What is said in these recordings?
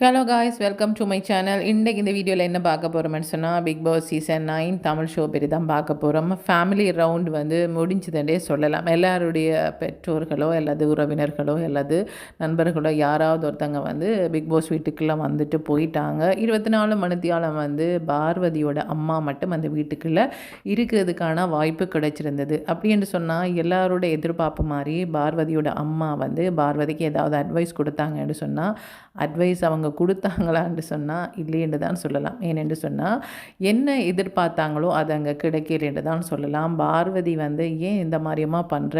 Hello guys welcome to my channel இன்றைக்கு இந்த வீடியோவில் என்ன பார்க்க போகிறோம்னு சொன்னால் Bigg Boss season nine Tamil show பேர் தான் பார்க்க போகிறோம் ஃபேமிலி ரவுண்ட் வந்து முடிஞ்சதுன்றே சொல்லலாம். எல்லாருடைய பெற்றோர்களோ அல்லது உறவினர்களோ அல்லது நண்பர்களோ யாராவது ஒருத்தங்க வந்து பிக் பாஸ் வீட்டுக்குள்ளே வந்துட்டு போயிட்டாங்க. இருபத்தி நாலு மணித்தியாலம் வந்து பார்வதியோட அம்மா மட்டும் அந்த வீட்டுக்குள்ளே இருக்கிறதுக்கான வாய்ப்பு கிடைச்சிருந்தது. அப்படி என்று சொன்னால் எல்லாரோட எதிர்பார்ப்பு மாதிரி பார்வதியோட அம்மா வந்து பார்வதிக்கு ஏதாவது அட்வைஸ் கொடுத்தாங்கன்னு சொன்னால் அட்வைஸ் அவங்க கொடுத்தாங்களான்னு சொன்னால் இல்லையென்று தான் சொல்லலாம். ஏனென்று சொன்னால் என்ன எதிர்பார்த்தாங்களோ அது அங்கே கிடைக்கிறேன்னு தான் சொல்லலாம். பார்வதி வந்து ஏன் இந்த மாதிரியமாக பண்ணுற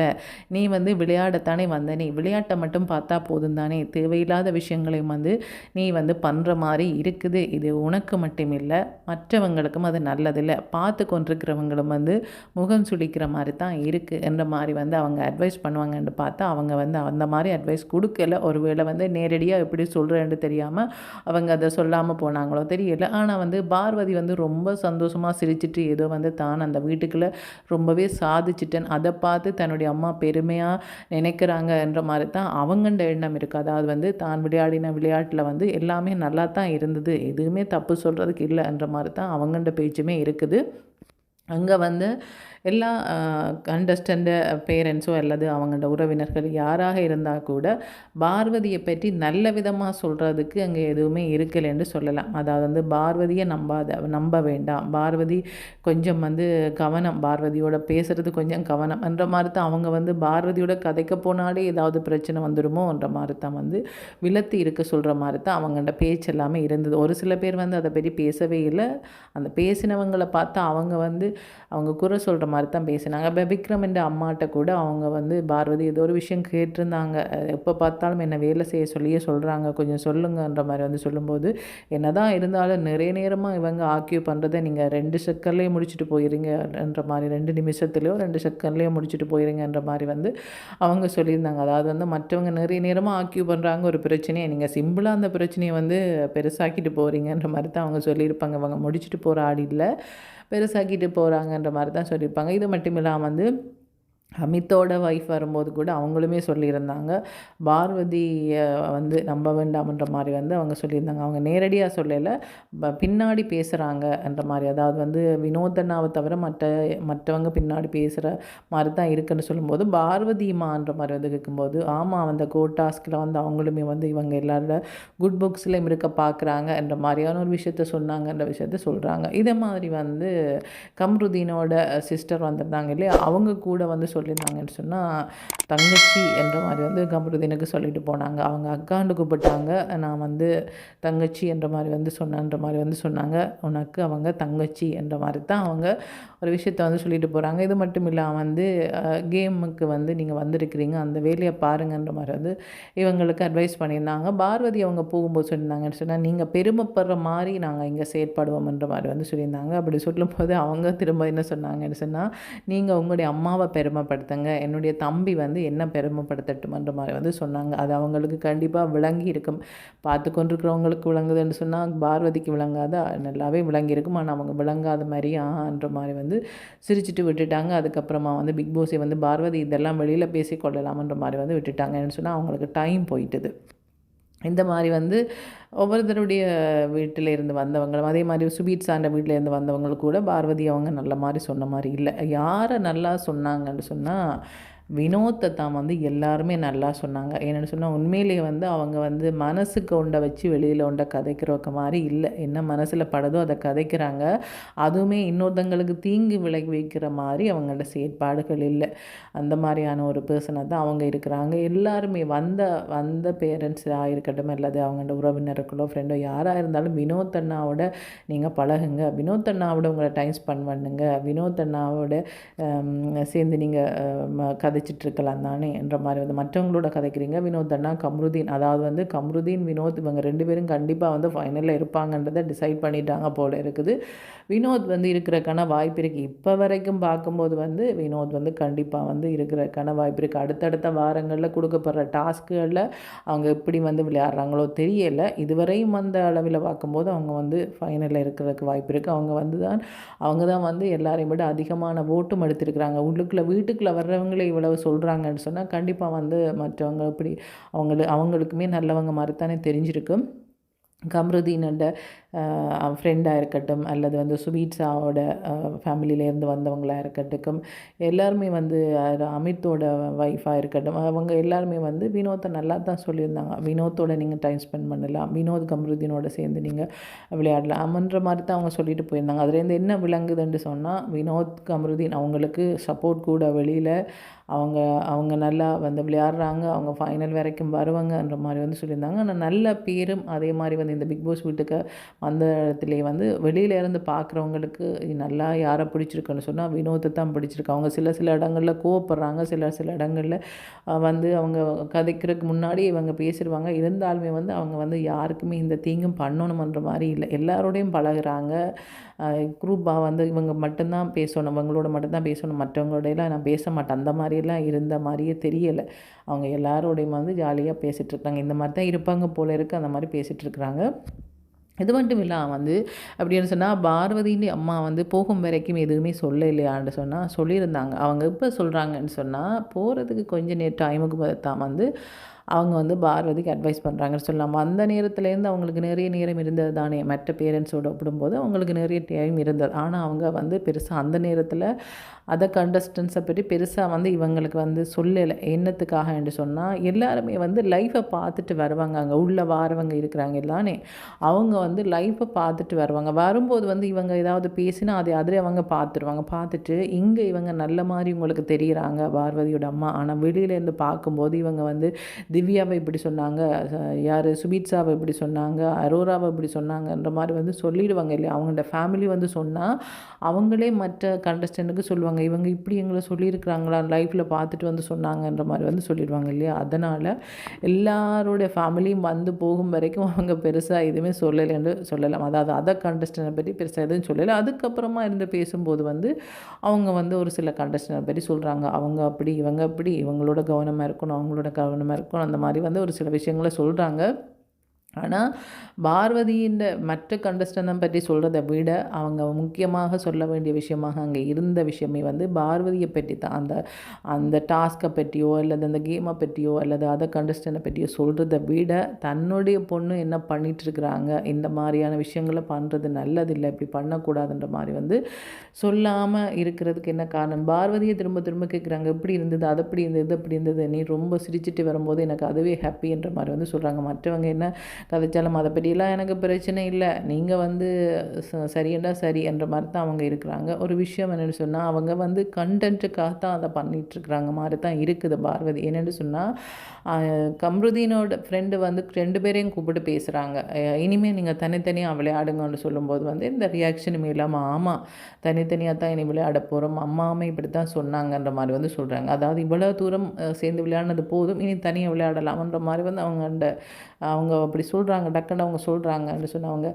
நீ வந்து விளையாடத்தானே வந்த? நீ விளையாட்டை மட்டும் பார்த்தா போதும் தானே? தேவையில்லாத விஷயங்களையும் வந்து நீ வந்து பண்ணுற மாதிரி இருக்குது. இது உனக்கு மட்டும் இல்லை மற்றவங்களுக்கும் அது நல்லதில்லை. பார்த்து கொண்டிருக்கிறவங்களும் வந்து முகம் சுளிக்கிற மாதிரி தான் இருக்குது என்ற மாதிரி வந்து அவங்க அட்வைஸ் பண்ணுவாங்கன்னு பார்த்தா அவங்க வந்து அந்த மாதிரி அட்வைஸ் கொடுக்கல. ஒருவேளை வந்து நேரடியாக எப்படி சொல்கிறேன்னு தெரியாமல் அவங்க அதை சொல்லாமல் போனாங்களோ தெரியல. ஆனால் வந்து பார்வதி வந்து ரொம்ப சந்தோஷமாக சிரிச்சிட்டு ஏதோ வந்து தான் அந்த வீட்டுக்குள்ளே ரொம்பவே சாதிச்சிட்டேன். அதை பார்த்து தன்னுடைய அம்மா பெருமையாக நினைக்கிறாங்க என்ற மாதிரி தான் அவங்கண்ட எண்ணம் இருக்குது அதாவது வந்து தான் விளையாடின விளையாட்டில் வந்து எல்லாமே நல்லா தான் இருந்தது. எதுவுமே தப்பு சொல்கிறதுக்கு இல்லைன்ற மாதிரி தான் அவங்கண்ட பேச்சுமே இருக்குது. அங்கே வந்து எல்லா அண்டர்ஸ்டாண்ட பேரண்ட்ஸோ அல்லது அவங்களோட உறவினர்கள் யாராக இருந்தால் கூட பார்வதியை பற்றி நல்ல விதமாக சொல்கிறதுக்கு அங்கே எதுவுமே இருக்கலைன்னு சொல்லலாம். அதாவது வந்து பார்வதியை நம்பாத நம்ப வேண்டாம். பார்வதி கொஞ்சம் வந்து கவனம் பார்வதியோட பேசுகிறது கொஞ்சம் கவனம் என்ற மாதிரி தான் அவங்க வந்து பார்வதியோட கதைக்க போனாலே ஏதாவது பிரச்சனை வந்துடுமோன்ற மாதிரி தான் வந்து விலத்தி இருக்க சொல்கிற மாதிரி தான் அவங்கள்ட பேச்சு எல்லாமே இருந்தது. ஒரு சில பேர் வந்து அதை பற்றி பேசவே இல்லை. அந்த பேசினவங்களை பார்த்தா அவங்க வந்து அவங்க குறை சொல்கிற மாதிரி தான் பேசினாங்க. இப்போ விக்ரம் என்ற அம்மாட்ட கூட அவங்க வந்து பார்வதி ஏதோ ஒரு விஷயம் கேட்டிருந்தாங்க. எப்போ பார்த்தாலும் என்னை வேலை செய்ய சொல்லியே சொல்கிறாங்க கொஞ்சம் சொல்லுங்கன்ற மாதிரி வந்து சொல்லும்போது என்ன தான் இருந்தாலும் நிறைய நேரமாக இவங்க ஆக்கியூ பண்ணுறதை நீங்கள் ரெண்டு செக்கர்லேயே முடிச்சுட்டு போயிருங்கன்ற மாதிரி ரெண்டு நிமிஷத்துலேயோ ரெண்டு செக்கர்லேயோ முடிச்சுட்டு போயிருங்கன்ற மாதிரி வந்து அவங்க சொல்லியிருந்தாங்க. அதாவது வந்து மற்றவங்க நிறைய நேரமாக ஆக்கியூ பண்ணுறாங்க ஒரு பிரச்சனையை நீங்கள் சிம்பிளாக அந்த பிரச்சனையை வந்து பெருசாக்கிட்டு போகிறீங்கன்ற மாதிரி தான் அவங்க சொல்லியிருப்பாங்க. அவங்க முடிச்சுட்டு போகிற ஆடி இல்லை. பெருசாக்கிட்டு போகிறாங்கன்ற மாதிரி தான் சொல்லியிருப்பாங்க. இது மட்டும் இல்லாமல் வந்து அமித்தோட ஒய்ஃப் வரும்போது கூட அவங்களுமே சொல்லியிருந்தாங்க. பார்வதியை வந்து நம்ப வேண்டாம்ன்ற மாதிரி வந்து அவங்க சொல்லியிருந்தாங்க. அவங்க நேரடியாக சொல்லலை. பின்னாடி பேசுகிறாங்கன்ற மாதிரி. அதாவது வந்து வினோதனாவை தவிர மற்ற மற்றவங்க பின்னாடி பேசுகிற மாதிரி தான் இருக்குன்னு சொல்லும்போது பார்வதிமான்ற மாதிரி வந்து கேட்கும்போது ஆமாம் அந்த கோட்டாஸ்கில் வந்து அவங்களுமே வந்து இவங்க எல்லாரோட குட் புக்ஸ்லையும் இருக்க பார்க்குறாங்க என்ற மாதிரியான ஒரு விஷயத்த சொன்னாங்கன்ற விஷயத்த சொல்கிறாங்க இதே மாதிரி வந்து கம்ருதீனோட சிஸ்டர் வந்திருந்தாங்க இல்லையா? அவங்க கூட வந்து சொல்லியிருந்தாங்கன்னு சொன்னால் தங்கச்சி என்ற மாதிரி வந்து கமருதீனுக்கு சொல்லிட்டு போனாங்க. அவங்க அக்காண்டு கூப்பிட்டாங்க. நான் வந்து தங்கச்சி என்ற மாதிரி வந்து சொன்னன்ற மாதிரி வந்து சொன்னாங்க. உனக்கு அவங்க தங்கச்சி என்ற மாதிரி தான் அவங்க ஒரு விஷயத்த வந்து சொல்லிட்டு போகிறாங்க இது மட்டும் இல்லாமல் வந்து கேமுக்கு வந்து நீங்கள் வந்திருக்கிறீங்க. அந்த வேலையை பாருங்கன்ற மாதிரி வந்து இவங்களுக்கு அட்வைஸ் பண்ணியிருந்தாங்க. பார்வதி அவங்க போகும்போது சொல்லியிருந்தாங்கன்னு சொன்னால் நீங்கள் பெருமைப்படுற மாதிரி நாங்கள் இங்கே செயற்படுவோம்ன்ற மாதிரி வந்து சொல்லியிருந்தாங்க. அப்படி சொல்லும்போது அவங்க திரும்ப என்ன சொன்னாங்கன்னு சொன்னால் நீங்கள் உங்களுடைய அம்மாவை பெருமை பெருமைப்படுத்துங்க. என்னுடைய தம்பி வந்து என்ன பெருமைப்படுத்தட்டுமன்ற மாதிரி வந்து சொன்னாங்க. அது அவங்களுக்கு கண்டிப்பாக விளங்கி இருக்கும். பார்த்து கொண்டிருக்கிறவங்களுக்கு விளங்குதுன்னு சொன்னால் பார்வதிக்கு விளங்காத? நல்லாவே விளங்கி இருக்கும் ஆனால் அவங்க விளங்காத மாதிரி ஆன்ற மாதிரி வந்து சிரிச்சிட்டு விட்டுட்டாங்க. அதுக்கப்புறமா வந்து பிக் பாஸை வந்து பார்வதி இதெல்லாம் வெளியில் பேசிக்கொள்ளலாம்ன்ற மாதிரி வந்து விட்டுட்டாங்கன்னு சொன்னால் அவங்களுக்கு டைம் போயிட்டுது. இந்த மாதிரி வந்து ஒவ்வொருத்தருடைய வீட்டில் இருந்து வந்தவங்களும் அதே மாதிரி சுபீட் சாண்ட வீட்டில் இருந்து வந்தவங்களும் கூட பார்வதி அவங்க நல்ல மாதிரி சொன்ன மாதிரி இல்லை. யாரை நல்லா சொன்னாங்கன்னு சொன்னால் வினோத்தை தான் வந்து எல்லாருமே நல்லா சொன்னாங்க. என்னென்னு சொன்னால் உண்மையிலேயே வந்து அவங்க வந்து மனசுக்கு உண்டை வச்சு வெளியில் உண்டை கதைக்கிறவக்க மாதிரி இல்லை. என்ன மனசில் படுதோ அதை கதைக்கிறாங்க. அதுவுமே இன்னொருத்தங்களுக்கு தீங்கு விளைவிக்கிற மாதிரி அவங்களோட செயற்பாடுகள் இல்லை. அந்த மாதிரியான ஒரு பர்சனாக தான் அவங்க இருக்கிறாங்க. எல்லாருமே வந்த வந்த பேரண்ட்ஸாக இருக்கட்டும் அல்லது அவங்களோட உறவினர்களோ ஃப்ரெண்டோ யாராக இருந்தாலும் வினோத் அண்ணாவோட நீங்கள் பழகுங்க. வினோத் அண்ணாவோட உங்களை டைம் ஸ்பெண்ட் பண்ணுங்க. வினோத் அண்ணாவோட சேர்ந்து நீங்கள் கதை கதைச்சிட்ருக்கலாம் தானே என்ற மாதிரி வந்து மற்றவங்களோட கதைக்கிறீங்க. வினோத் அண்ணா கம்ருதீன். அதாவது வந்து கம்ருதீன் வினோத் இவங்க ரெண்டு பேரும் கண்டிப்பாக வந்து ஃபைனலில் இருப்பாங்கன்றதை டிசைட் பண்ணிட்டாங்க போல் இருக்குது. வினோத் வந்து இருக்கிறக்கான வாய்ப்பு இருக்குது இப்போ வரைக்கும் பார்க்கும்போது வந்து வினோத் வந்து கண்டிப்பாக வந்து இருக்கிறக்கான வாய்ப்பு இருக்குது அடுத்தடுத்த வாரங்களில் கொடுக்கப்படுற டாஸ்க்குகளில் அவங்க எப்படி வந்து விளையாடுறாங்களோ தெரியலை. இதுவரையும் வந்த அளவில் பார்க்கும்போது அவங்க வந்து ஃபைனலில் இருக்கிறதுக்கு வாய்ப்பு இருக்குது அவங்க வந்து தான் அவங்க தான் வந்து எல்லாரையும் விட அதிகமான ஓட்டும் எடுத்திருக்கிறாங்க. உள்ளுக்குள்ளே வீட்டுக்குள்ளே வர்றவங்களே இவ்வளோ இவ்வளவு சொல்கிறாங்கன்னு சொன்னால் கண்டிப்பாக வந்து மற்றவங்க இப்படி அவங்களு அவங்களுக்குமே நல்லவங்க மாதிரி தானே தெரிஞ்சிருக்கு கம்ருதீனோட ஃப்ரெண்டாக இருக்கட்டும் அல்லது வந்து சுபீட்ஸாவோட ஃபேமிலியிலேருந்து வந்தவங்களாக இருக்கட்டும் எல்லாருமே வந்து அமித்தோட ஒய்ஃபாக இருக்கட்டும் அவங்க எல்லாருமே வந்து வினோத்தை நல்லா தான் சொல்லியிருந்தாங்க. வினோத்தோட நீங்கள் டைம் ஸ்பெண்ட் பண்ணலாம் வினோத் கம்ருதீனோட சேர்ந்து நீங்கள் விளையாடலாம் அமன்ற மாதிரி தான் அவங்க சொல்லிட்டு போயிருந்தாங்க. அதுலேருந்து என்ன விளங்குதுன்னு சொன்னால் வினோத் கம்ருதீன் அவங்களுக்கு சப்போர்ட் கூட வெளியில் அவங்க அவங்க நல்லா வந்து விளையாடுறாங்க அவங்க ஃபைனல் வரைக்கும் வருவாங்கன்ற மாதிரி வந்து சொல்லியிருந்தாங்க. ஆனால் நல்ல பேரும் அதே மாதிரி வந்து இந்த பிக் பாஸ் வீட்டுக்கு வந்த இடத்துலேயே வந்து வெளியில இருந்து பார்க்குறவங்களுக்கு நல்லா யாரை பிடிச்சிருக்குன்னு சொன்னால் வினோத்தை தான் பிடிச்சிருக்கு. அவங்க சில சில இடங்களில் கோவப்படுறாங்க சில சில இடங்களில் வந்து அவங்க கதைக்கிறதுக்கு முன்னாடி இவங்க பேசிடுவாங்க இருந்தாலுமே வந்து அவங்க வந்து யாருக்குமே இந்த தீங்கும் பண்ணணுமன்ற மாதிரி இல்லை. எல்லாரோடையும் பழகுறாங்க. குரூப்பாக வந்து இவங்க மட்டும்தான் பேசணும் இவங்களோட மட்டும்தான் பேசணும் மற்றவங்களோடையெல்லாம் நான் பேச மாட்டேன். அந்த மாதிரியெல்லாம் இருந்த மாதிரியே தெரியலை. அவங்க எல்லாரோடையும் வந்து ஜாலியாக பேசிகிட்ருக்காங்க இந்த மாதிரி தான் இருப்பாங்க போல இருக்குது அந்த மாதிரி பேசிகிட்ருக்குறாங்க இது மட்டும் இல்லாமல் வந்து அப்படின்னு சொன்னால் பார்வதின்னு அம்மா வந்து போகும் வரைக்கும் எதுவுமே சொல்ல இல்லையான்னு சொன்னால் சொல்லியிருந்தாங்க. அவங்க இப்போ சொல்கிறாங்கன்னு சொன்னால் போகிறதுக்கு கொஞ்சம் நேரம் டைமுக்கு தான் வந்து அவங்க வந்து பார்வதிக்கு அட்வைஸ் பண்ணுறாங்கன்னு சொல்லலாம் அந்த நேரத்துலேருந்து அவங்களுக்கு நிறைய நேரம் இருந்தது தானே. மற்ற பேரண்ட்ஸோடு ஒப்பிடும்போது அவங்களுக்கு நிறைய டைம் இருந்தது. ஆனால் அவங்க வந்து பெருசாக அந்த நேரத்தில் அதர் கண்டஸ்டன்ஸை பற்றி பெருசாக வந்து இவங்களுக்கு வந்து சொல்லலை. என்னத்துக்காக என்று சொன்னால் எல்லாருமே வந்து லைஃப்பை பார்த்துட்டு வருவாங்க. அங்கே உள்ளே வாரவங்க இருக்கிறாங்க எல்லானே அவங்க வந்து லைஃப்பை பார்த்துட்டு வருவாங்க. வரும்போது வந்து இவங்க ஏதாவது பேசினா அதை அதில் அவங்க பார்த்துருவாங்க. பார்த்துட்டு இங்கே இவங்க நல்ல மாதிரி உங்களுக்கு தெரிகிறாங்க பார்வதியோட அம்மா. ஆனால் வெளியிலேருந்து பார்க்கும்போது இவங்க வந்து திவ்யாவை இப்படி சொன்னாங்க யார் சுபீட்சாவை இப்படி சொன்னாங்க அரோராவை இப்படி சொன்னாங்கன்ற மாதிரி வந்து சொல்லிடுவாங்க இல்லையா? அவங்களோட ஃபேமிலி வந்து சொன்னால் அவங்களே மற்ற கண்டஸ்டண்ட்டுக்கு சொல்லுவாங்க. இவங்க இப்படி எங்களை சொல்லியிருக்கிறாங்களா? லைஃப்பில் பார்த்துட்டு வந்து சொன்னாங்கன்ற மாதிரி வந்து சொல்லிடுவாங்க இல்லையா? அதனால் எல்லாரோடைய ஃபேமிலியும் வந்து போகும் வரைக்கும் அவங்க பெருசாக எதுவுமே சொல்லலைன்னு சொல்லலாம். அதாவது அதை கண்டஸ்டனை பற்றி பெருசாக எதுவும் சொல்லலை. அதுக்கப்புறமா இருந்து பேசும்போது வந்து அவங்க வந்து ஒரு சில கண்டஸ்டனை பற்றி சொல்கிறாங்க அவங்க அப்படி இவங்க அப்படி இவங்களோட கவனமாக இருக்கணும் அவங்களோட கவனமாக இருக்கணும் அந்த மாதிரி வந்து ஒரு சில விஷயங்களை சொல்கிறாங்க ஆனால் பார்வதியின் மற்ற கண்டஸ்டனை பற்றி சொல்கிறத விட அவங்க முக்கியமாக சொல்ல வேண்டிய விஷயமாக அங்கே இருந்த விஷயமே வந்து பார்வதியை பற்றி தான். அந்த அந்த டாஸ்க்கை பற்றியோ அல்லது அந்த கேமை பற்றியோ அல்லது அதை கண்டஸ்டனை பற்றியோ சொல்கிறத விட தன்னுடைய பொண்ணு என்ன பண்ணிகிட்ருக்குறாங்க இந்த மாதிரியான விஷயங்களை பண்ணுறது நல்லதில்லை இப்படி பண்ணக்கூடாதுன்ற மாதிரி வந்து சொல்லாமல் இருக்கிறதுக்கு என்ன காரணம்? பார்வதியை திரும்ப திரும்ப கேட்குறாங்க எப்படி இருந்தது அது அப்படி இருந்தது அப்படி இருந்தது நீ ரொம்ப சிரிச்சிட்டு வரும்போது எனக்கு அதுவே ஹாப்பின்ற மாதிரி வந்து சொல்கிறாங்க மற்றவங்க என்ன கதைச்சாலும் அதை பற்றியெல்லாம் எனக்கு பிரச்சனை இல்லை. நீங்கள் வந்து சரியண்டா சரி என்ற மாதிரி தான் அவங்க இருக்கிறாங்க. ஒரு விஷயம் என்னென்னு சொன்னால் அவங்க வந்து கண்டென்ட்டுக்காக தான் அதை பண்ணிகிட்ருக்குறாங்க மாதிரி தான் இருக்குது பார்வதி. என்னென்னு சொன்னால் கம்ருதீனோட ஃப்ரெண்டு வந்து ரெண்டு பேரையும் கூப்பிட்டு பேசுகிறாங்க இனிமேல் நீங்கள் தனித்தனியாக விளையாடுங்கன்னு சொல்லும்போது வந்து இந்த ரியாக்ஷனுமே இல்லாமல் ஆமாம் தனித்தனியாக தான் இனி விளையாட போகிறோம் அம்மாவுமே இப்படி தான் சொன்னாங்கன்ற மாதிரி வந்து சொல்கிறாங்க அதாவது இவ்வளோ தூரம் சேர்ந்து விளையாடினது போதும் இனி தனியாக விளையாடலாம்ன்ற மாதிரி வந்து அவங்க அவங்க அப்படி சொல்கிறாங்க டக்குன்னு அவங்க சொல்கிறாங்கன்னு சொன்னவங்க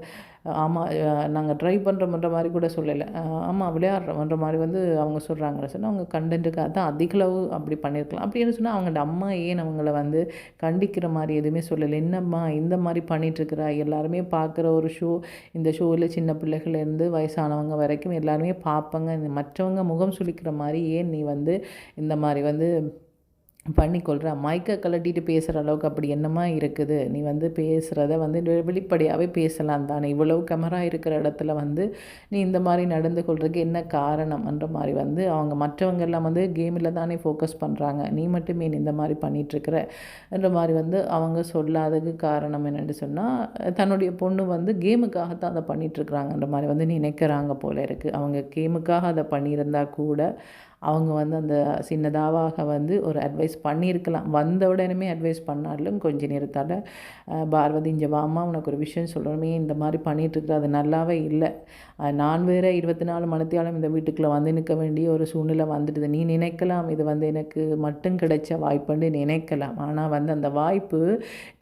ஆமாம் நாங்கள் ட்ரை பண்ணுறோம்ன்ற மாதிரி கூட சொல்லலை. ஆமாம் விளையாடுறோம்ன்ற மாதிரி வந்து அவங்க சொல்கிறாங்கன்னு சொன்னால் அவங்க கண்டென்ட்டுக்காக தான் அதிகளவு அப்படி பண்ணியிருக்கலாம் அப்படின்னு சொன்னால் அவங்களோட அம்மா ஏன் அவங்கள வந்து கண்டிக்கிற மாதிரி எதுவுமே சொல்லலை. என்னம்மா இந்த மாதிரி பண்ணிகிட்ருக்குறா எல்லாருமே பார்க்குற ஒரு ஷோ இந்த ஷோவில் சின்ன பிள்ளைகள்லேருந்து வயசானவங்க வரைக்கும் எல்லாருமே பார்ப்பாங்க. மற்றவங்க முகம் சுளிக்கிற மாதிரி ஏன் நீ வந்து இந்த மாதிரி வந்து பண்ணிக்கொள்கிற மைக்கை கலட்டிட்டு பேசுகிற அளவுக்கு அப்படி என்னமா இருக்குது? நீ வந்து பேசுகிறத வந்து வெளிப்படையாகவே பேசலாம் தானே. இவ்வளவு கேமரா இருக்கிற இடத்துல வந்து நீ இந்த மாதிரி நடந்து கொள்றதுக்கு என்ன காரணம்ன்ற மாதிரி வந்து அவங்க மற்றவங்க எல்லாம் வந்து கேமில் தானே ஃபோக்கஸ் பண்ணுறாங்க நீ மட்டுமே இந்த மாதிரி பண்ணிகிட்ருக்கிற என்ற மாதிரி வந்து அவங்க சொல்லாததுக்கு காரணம் என்னென்னு சொன்னால் தன்னுடைய பொண்ணு வந்து கேமுக்காகத்தான் அதை பண்ணிகிட்ருக்குறாங்கன்ற மாதிரி வந்து நினைக்கிறாங்க போல இருக்குது அவங்க கேமுக்காக அதை பண்ணியிருந்தா கூட அவங்க வந்து அந்த சின்னதாவாக வந்து ஒரு அட்வைஸ் பண்ணியிருக்கலாம். வந்த உடனே அட்வைஸ் பண்ணாலும் கொஞ்ச நேரத்தால் பார்வதி இங்கே வாமா உனக்கு ஒரு விஷயம் சொல்கிறோமே இந்த மாதிரி பண்ணிகிட்ருக்குற அது நல்லாவே இல்லை. நான் வேறு இருபத்தி நாலு மணத்தியாலும் இந்த வீட்டுக்குள்ளே வந்து நிற்க வேண்டிய ஒரு சூழ்நிலை வந்துடுது. நீ நினைக்கலாம் இது வந்து எனக்கு மட்டும் கிடைச்ச வாய்ப்புன்னு நினைக்கலாம். ஆனால் வந்து அந்த வாய்ப்பு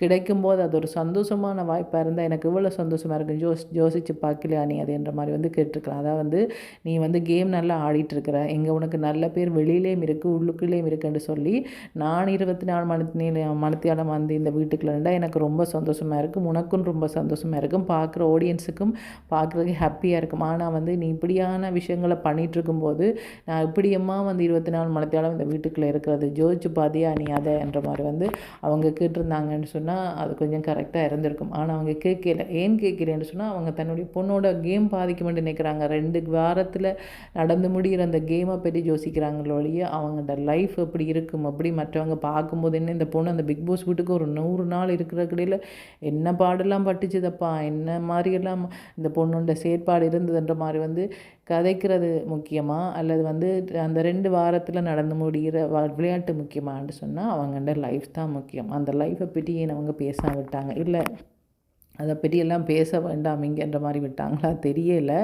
கிடைக்கும்போது அது ஒரு சந்தோஷமான வாய்ப்பாக இருந்தால் எனக்கு இவ்வளோ சந்தோஷமாக இருக்கும். ஜோஸ் யோசித்து பார்க்கலையா நீ அதுன்ற மாதிரி வந்து கேட்டிருக்கலாம். அதாவது வந்து நீ வந்து கேம் நல்லா ஆடிட்டுருக்கிற எங்கே உனக்கு நல்ல நல்ல பேர் வெளியிலேயும் இருக்குது உள்ளுக்குள்ளேயும் இருக்குன்னு சொல்லி நான் இருபத்தி நாலு மணி மனத்தியாலம் வந்து இந்த வீட்டுக்குள்ளேண்டா எனக்கு ரொம்ப சந்தோஷமாக இருக்கும். உனக்கும் ரொம்ப சந்தோஷமாக இருக்கும். பார்க்குற ஆடியன்ஸுக்கும் பார்க்குறதுக்கு ஹாப்பியாக இருக்கும். ஆனால் வந்து நீ இப்படியான விஷயங்களை பண்ணிகிட்டு இருக்கும்போது நான் இப்படியம்மா வந்து இருபத்தி நாலு மணித்தியாலம் இந்த வீட்டுக்குள்ளே இருக்கிறது ஜோதிச்சு பாதியா நீ அதை என்ற மாதிரி வந்து அவங்க கேட்டிருந்தாங்கன்னு சொன்னால் அது கொஞ்சம் கரெக்டாக இருந்திருக்கும். ஆனால் அவங்க கேட்கல. ஏன் கேட்குறேன்னு சொன்னால் அவங்க தன்னுடைய பொண்ணோட கேம் பாதிக்குமென்று நினைக்கிறாங்க. ரெண்டு வாரத்தில் நடந்து முடிகிற அந்த கேமை பற்றி யோசிக்கிறாங்களோ ஒழிய அவங்களோட லைஃப் எப்படி இருக்கும் அப்படி மற்றவங்க பார்க்கும்போது என்ன இந்த பொண்ணு அந்த பிக் பாஸ் வீட்டுக்கு ஒரு நூறு நாள் இருக்கிற கடையில் என்ன பாடெல்லாம் பட்டுச்சுதப்பா என்ன மாதிரியெல்லாம் இந்த பொண்ணுடைய செயற்பாடு இருந்ததுன்ற மாதிரி வந்து கதைக்கிறது முக்கியமாக அல்லது வந்து அந்த ரெண்டு வாரத்தில் நடந்து முடிகிற விளையாட்டு முக்கியமான்னு சொன்னால் அவங்கள்ட லைஃப் தான் முக்கியம். அந்த லைஃப்பை பற்றி ஏன் அவங்க பேச விட்டாங்க? இல்லை அதை பற்றியெல்லாம் பேச வேண்டாம் இங்கேன்ற மாதிரி விட்டாங்களா? தெரியலை.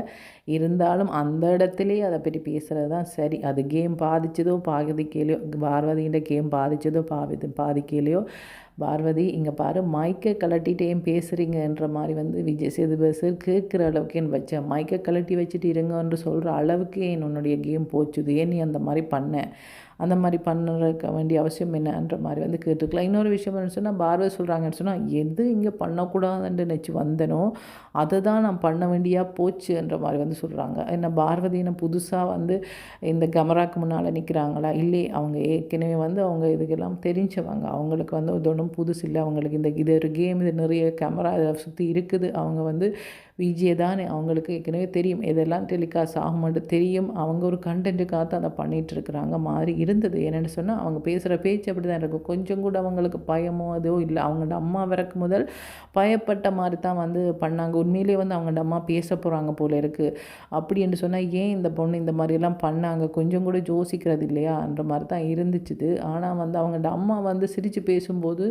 இருந்தாலும் அந்த இடத்துலையே அதை பற்றி பேசுகிறது தான் சரி. அது கேம் பாதிச்சதோ பாதிக்கலையோ பார்வதின்ற கேம் பாதிச்சதோ பாதி பாதிக்கலையோ பார்வதி இங்கே பாரு மைக்கை கலட்டிட்டு ஏன் பேசுகிறீங்கன்ற மாதிரி வந்து விஜய் சேதுபதி கேட்குற அளவுக்கு என் வச்சேன் மைக்கை கலட்டி வச்சுட்டு இருங்கன்னு சொல்கிற அளவுக்கு என் உன்னுடைய கேம் போச்சுது? ஏன் நீ அந்த மாதிரி பண்ண? அந்த மாதிரி பண்ணுறக்க வேண்டிய அவசியம் என்னன்ற மாதிரி வந்து கேட்டுருக்கலாம். இன்னொரு விஷயம் என்ன சொன்னால் பார்வதி சொல்கிறாங்கன்னு சொன்னால் எது இங்கே பண்ணக்கூடாதுன்னு நினச்சி வந்தனோ அதை தான் நான் பண்ண வேண்டியா போச்சுன்ற மாதிரி வந்து சொல்கிறாங்க என்ன பாரதியின புதுசாக வந்து இந்த கமராக்கு முன்னால் நிற்கிறாங்களா இல்லை அவங்க ஏற்கனவே வந்து அவங்க இதுக்கெல்லாம் தெரிஞ்சவங்க. அவங்களுக்கு வந்து இது ஒன்றும் புதுசு இல்லை அவங்களுக்கு இந்த இது ஒரு கேம் இது நிறைய கேமரா சுற்றி இருக்குது. அவங்க வந்து விஜயை தான் அவங்களுக்கு ஏற்கனவே தெரியும். இதெல்லாம் டெலிகாஸ்ட் ஆகும்ட்டு தெரியும். அவங்க ஒரு கண்டென்ட்டுக்காக அதை பண்ணிகிட்டு இருக்கிறாங்க. மாதிரி இருந்தது. என்னென்னு சொன்னால் அவங்க பேசுகிற பேச்சு அப்படி தான் இருக்கும். கொஞ்சம் கூட அவங்களுக்கு பயமோ அதோ இல்லை. அவங்களோட அம்மா வரக்கு முதல் பயப்பட்ட மாதிரி தான் வந்து பண்ணாங்க. உண்மையிலே வந்து அவங்களோட அம்மா பேச போகிறாங்க போல இருக்குது அப்படி என்று சொன்னால் ஏன் இந்த பொண்ணு இந்த மாதிரியெல்லாம் பண்ணாங்க? கொஞ்சம் கூட யோசிக்கிறது இல்லையான்ற மாதிரி தான் இருந்துச்சுது. ஆனால் வந்து அவங்களோட அம்மா வந்து சிரித்து பேசும்போது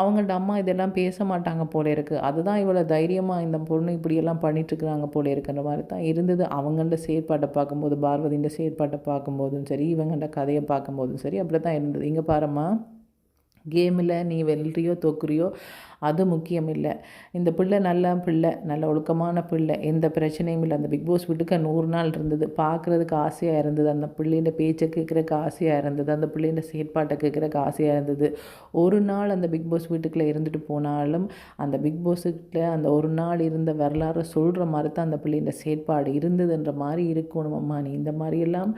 அவங்கள்ட்ட அம்மா இதெல்லாம் பேச மாட்டாங்க போல இருக்குது அதுதான் இவ்வளோ தைரியமாக இந்த பொண்ணு இப்படியெல்லாம் எல்லாம் பண்ணிகிட்ருக்குறாங்க போல இருக்கிற மாதிரி தான் இருந்தது. அவங்கள்ட செயற்பாட்டை பார்க்கும்போது பார்வதியின் செயற்பாட்டை பார்க்கும்போதும் சரி இவங்கள்ட கதையை பார்க்கும்போதும் சரி அப்படி தான் இருந்தது. இங்கே பாருமா கேமில் நீ வெல்றியோ தோக்குறியோ அது முக்கியம் இல்லை. இந்த பிள்ளை நல்ல பிள்ளை நல்ல ஒழுக்கமான பிள்ளை. எந்த பிரச்சனையும் இல்லை. அந்த பிக் பாஸ் வீட்டுக்கு நூறு நாள் இருந்தது. பார்க்குறதுக்கு ஆசையாக இருந்தது. அந்த பிள்ளைண்ட பேச்சை கேட்குறக்கு ஆசையாக இருந்தது. அந்த பிள்ளைண்ட செயற்பாட்டை கேட்குறக்கு ஆசையாக இருந்தது. ஒரு நாள் அந்த பிக் பாஸ் வீட்டுக்குள்ளே இருந்துட்டு போனாலும் அந்த பிக் பாஸுக்கிட்ட அந்த ஒரு நாள் இருந்த வரலாறு சொல்கிற மாதிரி தான் அந்த பிள்ளைண்ட செயற்பாடு இருந்ததுன்ற மாதிரி இருக்கணும். அம்மா நீ இந்த மாதிரியெல்லாம்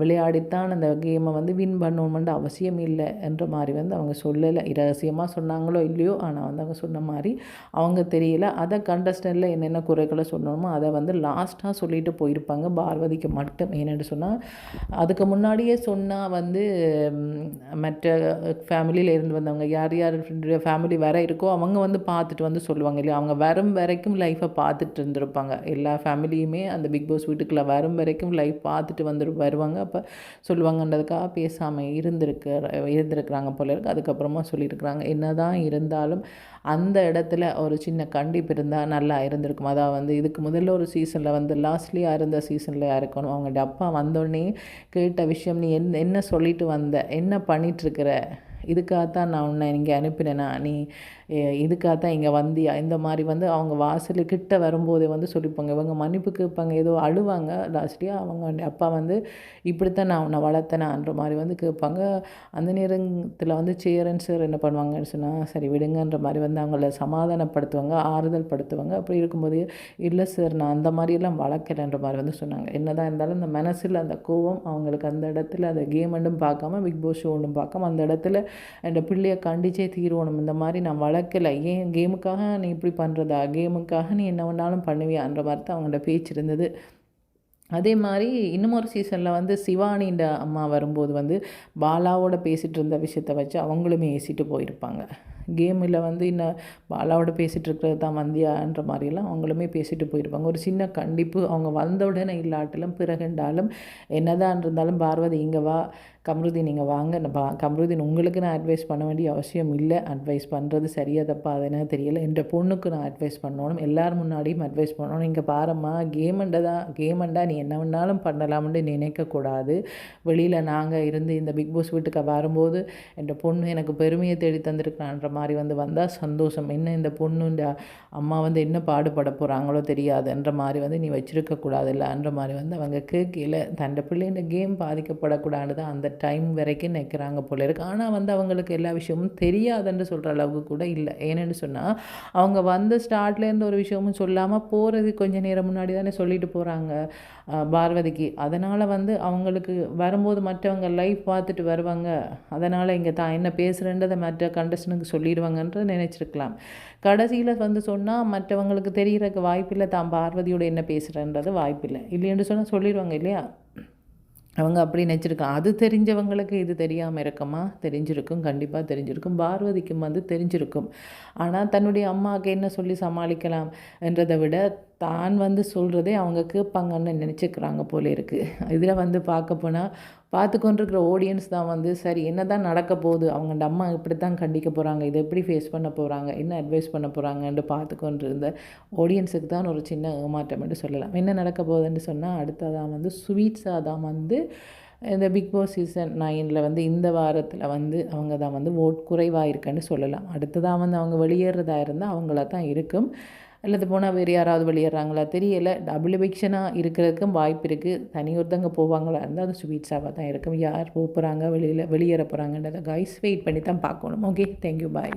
விளையாடித்தான் அந்த கேமை வந்து வின் பண்ணணுமென்ற அவசியம் இல்லை என்ற மாதிரி வந்து அவங்க சொல்லலை. ரகசியமாக சொன்னாங்களோ இல்லையோ ஆனால் வந்து அவங்க சொன்ன மாதிரி அவங்க தெரியல. அதை கண்டஸ்டனில் என்னென்ன குறைகளை சொன்னோமோ அதை வந்து லாஸ்ட்டாக சொல்லிட்டு போயிருப்பாங்க. பார்வதிக்கு மட்டும். ஏன்னு சொன்னால் அதுக்கு முன்னாடியே சொன்னால் வந்து மற்ற ஃபேமிலியில் இருந்து வந்தவங்க யார் யார் ஃபேமிலி வேற இருக்கோ அவங்க வந்து பார்த்துட்டு வந்து சொல்லுவாங்க இல்லையா? அவங்க வரும் வரைக்கும் லைஃப்பை பார்த்துட்டு இருந்திருப்பாங்க. எல்லா ஃபேமிலியுமே அந்த பிக் பாஸ் வீட்டுக்குள்ளே வரும் வரைக்கும் லைஃப் பார்த்துட்டு வந்து வருவாங்க. அப்போ சொல்லுவாங்கன்றதுக்காக பேசாமல் இருந்திருக்கு இருந்திருக்கிறாங்க போல இருக்குது அதுக்கப்புறமா சொல்லியிருக்கிறாங்க என்ன தான் இருந்தாலும் அந்த இடத்துல ஒரு சின்ன கண்டிப்பு இருந்தால் நல்லா இருந்திருக்கும். அதாவது வந்து இதுக்கு முதல்ல ஒரு சீசனில் வந்து லாஸ்ட்லியாக இருந்த சீசனில் இருக்கணும்? அவங்க அப்பா வந்தோடனே கேட்ட விஷயம் நீ என்ன என்ன சொல்லிட்டு வந்த? என்ன பண்ணிகிட்ருக்கிற இதுக்காகத்தான் நான் உன்னை இங்கே அனுப்பினேனா? நீ இதுக்காக தான் இங்கே வந்தியா? இந்த மாதிரி வந்து அவங்க வாசலுக்கிட்ட வரும்போதே வந்து சொல்லிப்பாங்க. இவங்க மன்னிப்பு கேட்பாங்க. ஏதோ அழுவாங்க. லாஸ்ட்லியாக அவங்க அப்பா வந்து இப்படித்தான் நான் உன்னை வளர்த்தனான்ற மாதிரி வந்து கேட்பாங்க. அந்த நேரத்தில் வந்து சேரன் சார் என்ன பண்ணுவாங்கன்னு சொன்னால் சரி விடுங்கன்ற மாதிரி வந்து அவங்கள சமாதானப்படுத்துவாங்க. ஆறுதல் படுத்துவாங்க. அப்படி இருக்கும்போது இல்லை சார் நான் அந்த மாதிரியெல்லாம் வளர்க்கலைன்ற மாதிரி வந்து சொன்னாங்க. என்ன தான் இருந்தாலும் அந்த மனசில் அந்த கோவம் அவங்களுக்கு அந்த இடத்துல அந்த கேம் ஒன்றும் பார்க்காம பிக் பாஸ் ஷோ ஒன்றும் பார்க்காம அந்த இடத்துல அந்த பிள்ளையை கண்டிச்சே தீர்வணும் இந்த மாதிரி நான் வளர்க்க நடக்கலை. ஏன் கேமுக்காக நீ இப்படி பண்ணுறதா கேமுக்காக நீ என்ன வேணாலும் பண்ணுவியான்ற மாதிரி தான் அவங்களோட பேச்சு இருந்தது. அதே மாதிரி இன்னமொரு சீசனில் வந்து சிவானின்ற அம்மா வரும்போது வந்து பாலாவோட பேசிகிட்டு இருந்த விஷயத்த வச்சு அவங்களுமே ஏசிட்டு போயிருப்பாங்க. கேமில் வந்து இன்னும் பாலாவோட பேசிகிட்டு இருக்கிறது தான் வந்தியான்ற மாதிரியெல்லாம் அவங்களுமே பேசிட்டு போயிருப்பாங்க. ஒரு சின்ன கண்டிப்பு. அவங்க வந்த உடனே இல்லாட்டிலும் பிறகுண்டாலும் என்னதான் இருந்தாலும் பார்வதி இங்கே வா. கம்ருதீன் நீங்கள் வாங்க. பா கம்ருதீன் உங்களுக்கு நான் அட்வைஸ் பண்ண வேண்டிய அவசியம் இல்லை. அட்வைஸ் பண்ணுறது சரியாக தப்பா அது என்ன தெரியல. என்ற பொண்ணுக்கு நான் அட்வைஸ் பண்ணணும். எல்லார் முன்னாடியும் அட்வைஸ் பண்ணணும். இங்கே பாரம்மா கேமண்டை தான் கேமண்டா நீ என்ன வேணாலும் பண்ணலாம்னு நினைக்கக்கூடாது. வெளியில் நாங்கள் இருந்து இந்த பிக் பாஸ் வீட்டுக்கு வரும்போது என் பொண்ணு எனக்கு பெருமையை தேடி தந்திருக்கிறான்ற மாதிரி வந்து வந்தால் சந்தோஷம். என்ன இந்த பொண்ணு இந்த அம்மா வந்து என்ன பாடுபட போகிறாங்களோ தெரியாதுன்ற மாதிரி வந்து நீ வச்சுருக்கக்கூடாது இல்லைன்ற மாதிரி வந்து அவங்க கேட்கல தண்ட பிள்ளைங்க கேம் பாதிக்கப்படக்கூடாது தான் அந்த டைம் வரைக்கும் நிற்கிறாங்க போல இருக்கு. ஆனால் வந்து அவங்களுக்கு எல்லா விஷயமும் தெரியாதுன்னு சொல்கிற அளவுக்கு கூட இல்லை. ஏன்னு சொன்னால் அவங்க வந்து ஸ்டார்ட்லேருந்து ஒரு விஷயமும் சொல்லாமல் போகிறது கொஞ்சம் நேரம் முன்னாடி தானே சொல்லிட்டு போகிறாங்க பார்வதிக்கு. அதனால் வந்து அவங்களுக்கு வரும்போது மற்றவங்க லைஃப் பார்த்துட்டு வருவாங்க. அதனால் இங்கே தான் என்ன பேசுகிறேன்றதை மற்ற கண்டஸ்டனுக்கு சொல்லிடுவாங்கன்ற நினச்சிருக்கலாம். கடைசியில் வந்து சொன்னால் மற்றவங்களுக்கு தெரிகிறக்கு வாய்ப்பில்லை. தான் பார்வதியோட என்ன பேசுகிறேன்றது வாய்ப்பில்லை. இல்லைன்னு சொன்னால் சொல்லிடுவாங்க இல்லையா? அவங்க அப்படி நினச்சிருக்கான் அது தெரிஞ்சவங்களுக்கு இது தெரியாமல் இருக்கமா தெரிஞ்சிருக்கும். கண்டிப்பாக தெரிஞ்சிருக்கும். பார்வதிக்கும் வந்து தெரிஞ்சிருக்கும். ஆனால் தன்னுடைய அம்மாவுக்கு என்ன சொல்லி சமாளிக்கலாம் என்றதை விட தான் வந்து சொல்கிறதே அவங்க கேட்பாங்கன்னு நினச்சிக்கிறாங்க போல இருக்குது இதில் வந்து பார்க்க போனால் பார்த்து கொண்டிருக்கிற ஆடியன்ஸ் தான் வந்து சரி என்ன தான் நடக்க போகுது அவங்க அம்மா இப்படி தான் கண்டிக்க போகிறாங்க இதை எப்படி ஃபேஸ் பண்ண போகிறாங்க என்ன அட்வைஸ் பண்ண போகிறாங்கன்ட்டு பார்த்து கொண்டு இருந்த ஆடியன்ஸுக்கு தான் ஒரு சின்ன ஏமாற்றம்னு என்று சொல்லலாம். என்ன நடக்க போகுதுன்னு சொன்னால் அடுத்ததான் வந்து ஸ்வீட்ஸாக தான் வந்து இந்த பிக் பாஸ் சீசன் நைனில் வந்து இந்த வாரத்தில் வந்து அவங்க தான் வந்து ஓட் குறைவாக இருக்குன்னு சொல்லலாம். அடுத்ததாக வந்து அவங்க வெளியேறதா இருந்தால் அவங்கள தான் இருக்கும். அல்லது போனால் வேறு யாராவது வெளியேறாங்களா? தெரியலை. டபுள் எவிக்ஷனாக இருக்கிறதுக்கும் வாய்ப்பு இருக்குது தனி ஒருத்தவங்க போவாங்களா? இருந்தால் அது ஸ்வீட்ஸாக தான் இருக்கும். யார் போகிறாங்க வெளியில் வெளியேற போகிறாங்கன்றதை கைஸ் வெயிட் பண்ணி தான் பார்க்கணும் ஓகே தேங்க்யூ பாய்